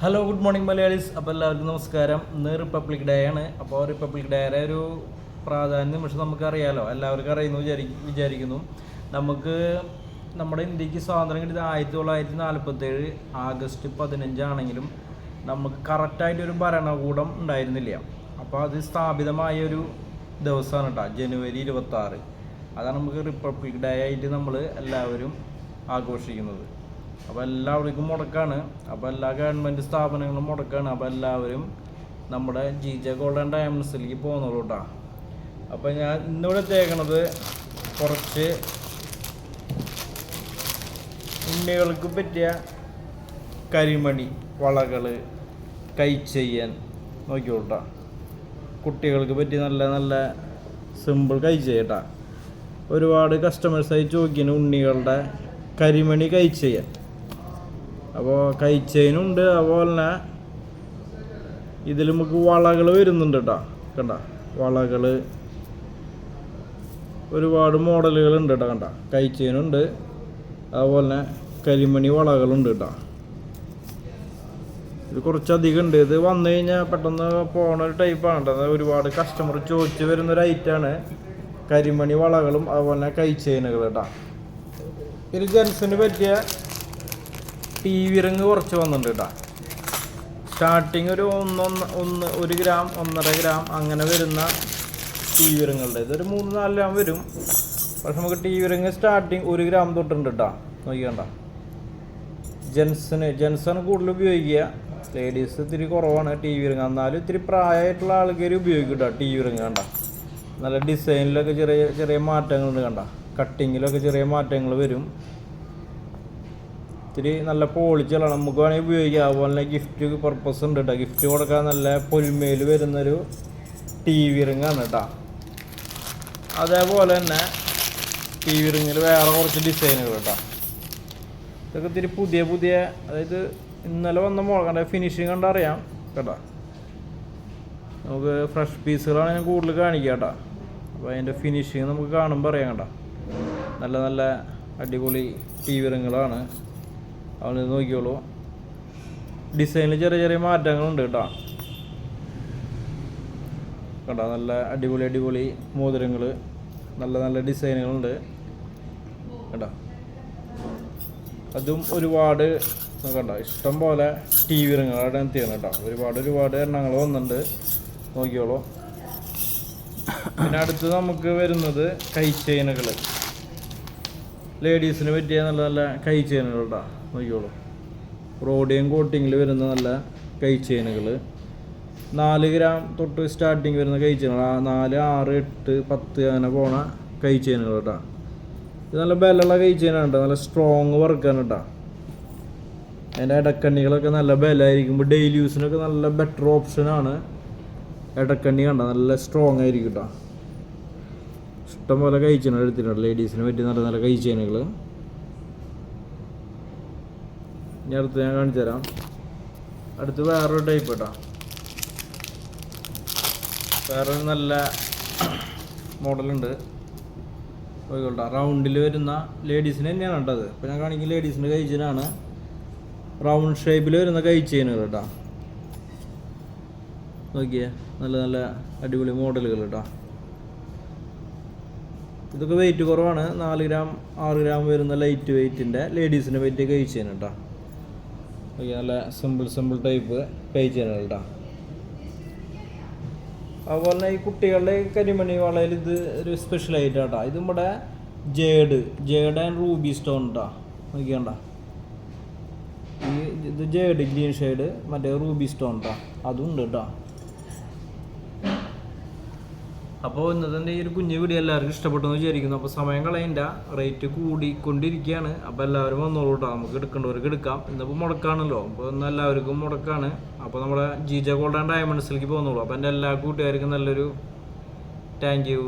Hello good morning Malayalees. അപ്പോൾ എല്ലാവർക്കും നമസ്കാരം. ഇന്ന് റിപ്പബ്ലിക് ഡേ ആണ്. അപ്പോൾ റിപ്പബ്ലിക് ഡേയുടെ ഒരു പ്രാധാന്യം പക്ഷെ നമുക്കറിയാലോ. എല്ലാവർക്കും അറിയുന്നു വിചാരി വിചാരിക്കുന്നു. നമുക്ക് നമ്മുടെ ഇന്ത്യയ്ക്ക് സ്വാതന്ത്ര്യം കിട്ടിയത് ആയിരത്തി തൊള്ളായിരത്തി നാൽപ്പത്തേഴ് ആഗസ്റ്റ് പതിനഞ്ചാണെങ്കിലും നമുക്ക് കറക്റ്റായിട്ടൊരു ഭരണകൂടം ഉണ്ടായിരുന്നില്ല. അപ്പോൾ അത് സ്ഥാപിതമായ ഒരു ദിവസമാണ് കേട്ടോ ജനുവരി ഇരുപത്താറ്. അതാണ് നമുക്ക് റിപ്പബ്ലിക് ഡേ ആയിട്ട് നമ്മൾ എല്ലാവരും ആഘോഷിക്കുന്നത്. അപ്പോൾ എല്ലാവർക്കും മുടക്കാണ്. അപ്പോൾ എല്ലാ ഗവൺമെന്റ് സ്ഥാപനങ്ങളും മുടക്കാണ്. അപ്പോൾ എല്ലാവരും നമ്മുടെ ജി ജെ ഗോൾഡൻ ഡയമണ്ട്സിലേക്ക് പോകുന്നുള്ളൂ കേട്ടോ അപ്പോൾ ഞാൻ ഇന്നിവിടെ തേക്കണത് കുറച്ച് ഉണ്ണികൾക്ക് പറ്റിയ കരിമണി വളകൾ കൈ ചെയ്യാൻ കേട്ടോ കുട്ടികൾക്ക് പറ്റിയ നല്ല നല്ല സിമ്പിൾ കൈ ചെയ്യട്ടാ ഒരുപാട് കസ്റ്റമേഴ്സായി ചോദിക്കുന്നു ഉണ്ണികളുടെ കരിമണി കൈച്ചെയ്യാൻ അപ്പോൾ കൈച്ചെയിനുണ്ട് അതുപോലെ തന്നെ ഇതിൽ നമുക്ക് വളകൾ വരുന്നുണ്ട് കേട്ടോ. കണ്ട? വളകൾ ഒരുപാട് മോഡലുകൾ ഉണ്ട് കേട്ടോ കണ്ട? കൈച്ചെയിനുണ്ട് അതുപോലെ തന്നെ കരിമണി വളകളുണ്ട് കേട്ടോ. ഇത് കുറച്ചധികം ഉണ്ട്. ഇത് വന്നു കഴിഞ്ഞാൽ പെട്ടെന്ന് പോണ ഒരു ടൈപ്പാണ് കേട്ടോ. ഒരുപാട് കസ്റ്റമർ ചോദിച്ചു വരുന്ന ഒരു ഐറ്റാണ് കരിമണി വളകളും അതുപോലെ തന്നെ കൈച്ചെയിനുകൾ കേട്ടോ ഇത് ജെൻസിന് പറ്റിയ ടി വി റിങ് കുറച്ച് വന്നിട്ടുണ്ട് കേട്ടോ സ്റ്റാർട്ടിങ് ഒരു ഒന്നൊന്ന് ഒന്ന് ഒരു ഗ്രാം ഒന്നര ഗ്രാം അങ്ങനെ വരുന്ന ടി വി റിങ്ങുകളുടെ ഇതൊരു മൂന്ന് നാല് ഗ്രാം വരും. പക്ഷെ നമുക്ക് ടി വി റിങ് സ്റ്റാർട്ടിങ് ഒരു ഗ്രാം തൊട്ടുണ്ട് കേട്ടോ നോക്കിക്കണ്ട. ജെൻസിന് ജെൻസാണ് കൂടുതൽ ഉപയോഗിക്കുക. ലേഡീസ് ഇത്തിരി കുറവാണ് ടി വി റിങ് എന്നാലും ഇത്തിരി പ്രായമായിട്ടുള്ള ആൾക്കാർ ഉപയോഗിക്കും കേട്ടോ ടി വി റിങ് കണ്ട. നല്ല ഡിസൈനിലൊക്കെ ചെറിയ ചെറിയ മാറ്റങ്ങളുണ്ട് കണ്ട. കട്ടിങ്ങിലൊക്കെ ചെറിയ മാറ്റങ്ങൾ വരും. ഇത്തിരി നല്ല പോളിച്ചുകളാണ് നമുക്ക് വേണമെങ്കിൽ ഉപയോഗിക്കാം. അതുപോലെ ഗിഫ്റ്റ് പർപ്പസ് ഉണ്ട് കേട്ടോ ഗിഫ്റ്റ് കൊടുക്കാൻ നല്ല പൊലിമയിൽ വരുന്നൊരു ടി വി റിങ്ങാണ് കേട്ടോ അതേപോലെ തന്നെ ടി വി റിങ്ങിൽ വേറെ കുറച്ച് ഡിസൈനുകൾ കേട്ടോ ഇതൊക്കെ ഇത്തിരി പുതിയ പുതിയ അതായത് ഇന്നലെ വന്ന മുളകണ്ട ഫിനിഷിങ് കണ്ടറിയാം കേട്ടോ. നമുക്ക് ഫ്രഷ് പീസുകളാണ് ഞാൻ കൂടുതൽ കാണിക്കുക കേട്ടോ അപ്പോൾ അതിന്റെ ഫിനിഷിങ് നമുക്ക് കാണുമ്പോൾ അറിയാം കേട്ടോ. നല്ല നല്ല അടിപൊളി ടി വി റിങ്ങുകളാണ് അവിടെ നോക്കിയോളൂ. ഡിസൈനിൽ ചെറിയ ചെറിയ മാറ്റങ്ങളുണ്ട് കേട്ടോ. കേട്ടോ നല്ല അടിപൊളി അടിപൊളി മോതിരങ്ങൾ നല്ല നല്ല ഡിസൈനുകളുണ്ട്. കേട്ടോ അതും ഒരുപാട് കണ്ടോ? ഇഷ്ടം പോലെ ടി വി റിങ്ങുകളുടെ എത്തിയാണ് കേട്ടോ? ഒരുപാട് ഒരുപാട് എണ്ണങ്ങൾ വന്നിട്ടുണ്ട്. നോക്കിയോളൂ. പിന്നെ അടുത്ത് നമുക്ക് വരുന്നത് കൈ ചെയിനുകൾ ലേഡീസിന് പറ്റിയ നല്ല നല്ല കൈ ചെയിനുകൾ കേട്ടോ നോക്കിയോളൂ റോഡിയം കോട്ടിങ്ങിൽ വരുന്ന നല്ല കൈ ചെയിനുകൾ നാല് ഗ്രാം തൊട്ട് സ്റ്റാർട്ടിങ് വരുന്ന കൈ ചെയിനുകൾ നാല് ആറ് എട്ട് പത്ത് അങ്ങനെ പോണ കൈ ചെയിനുകൾ കേട്ടോ ഇത് നല്ല ബലമുള്ള കൈ ചെയിനാണ് കേട്ടോ നല്ല സ്ട്രോങ് വർക്കാണ് കേട്ടോ അതിന്റെ ഇടക്കണ്ണികളൊക്കെ നല്ല ബലമായിരിക്കുമ്പോൾ ഡെയിലി യൂസിനൊക്കെ നല്ല ബെറ്റർ ഓപ്ഷനാണ് ഇടക്കണ്ണി കണ്ട? നല്ല സ്ട്രോങ് ആയിരിക്കും കേട്ടോ ഇഷ്ടം പോലെ കഴിച്ചാണ് എടുത്തിട്ടുണ്ട്. ലേഡീസിന് പറ്റി നല്ല നല്ല കഴിച്ചേനുകൾ ഇനി അടുത്ത് ഞാൻ കാണിച്ചു തരാം. അടുത്ത് വേറൊരു ടൈപ്പ് കേട്ടോ വേറെ നല്ല മോഡലുണ്ട്. പോയിക്കോട്ടെ. റൗണ്ടിൽ വരുന്ന ലേഡീസിന് തന്നെയാണ് കേട്ടത് ഇപ്പോൾ ഞാൻ കാണിക്കുന്ന ലേഡീസിന്റെ കഴിച്ചിനാണ് റൗണ്ട് ഷേപ്പിൽ വരുന്ന കഴിച്ചേനുകൾ കേട്ടോ. നോക്കിയേ. നല്ല നല്ല അടിപൊളി മോഡലുകൾ കേട്ടോ. ഇതൊക്കെ വെയിറ്റ് കുറവാണ്. നാല് ഗ്രാം ആറ് ഗ്രാം വരുന്ന ലൈറ്റ് വെയിറ്റിന്റെ ലേഡീസിന്റെ വെയിറ്റ് കഴിച്ച് കഴിച്ചേന കേട്ടോ നല്ല സിമ്പിൾ സിമ്പിൾ ടൈപ്പ് കഴിച്ചേന കേട്ടോ അതുപോലെ തന്നെ ഈ കുട്ടികളുടെ കരിമണി വളയിൽ ഇത് ഒരു സ്പെഷ്യൽ ഐറ്റം കേട്ടോ ഇത് നമ്മുടെ jade jade and ruby stone കേട്ടോ നോക്കിയണ്ട ഈ ഇത് ജേഡ് ഗ്രീൻ ഷെയ്ഡ് മറ്റേ റൂബി സ്റ്റോൺ കേട്ടോ അതും ഉണ്ട് കേട്ടോ അപ്പോൾ ഇന്നത്തെ ഈ ഒരു കുഞ്ഞു വീഡിയോ എല്ലാവർക്കും ഇഷ്ടപ്പെട്ടു എന്ന് വിചാരിക്കുന്നു. അപ്പോൾ സമയം കളയണ്ട. റേറ്റ് കൂടിക്കൊണ്ടിരിക്കുകയാണ്. അപ്പോൾ എല്ലാവരും വന്നോളൂ കേട്ടോ നമുക്ക് എടുക്കേണ്ടവർക്ക് എടുക്കാം. ഇന്നിപ്പോൾ മുടക്കാണല്ലോ. അപ്പോൾ ഇന്ന് എല്ലാവർക്കും മുടക്കാണ്. അപ്പോൾ നമ്മുടെ ജി ജെ ആൻഡ് ഡയമണ്ട്സിലേക്ക് പോകുന്നുള്ളൂ. അപ്പോൾ എന്റെ എല്ലാ കൂട്ടുകാർക്കും നല്ലൊരു താങ്ക് യു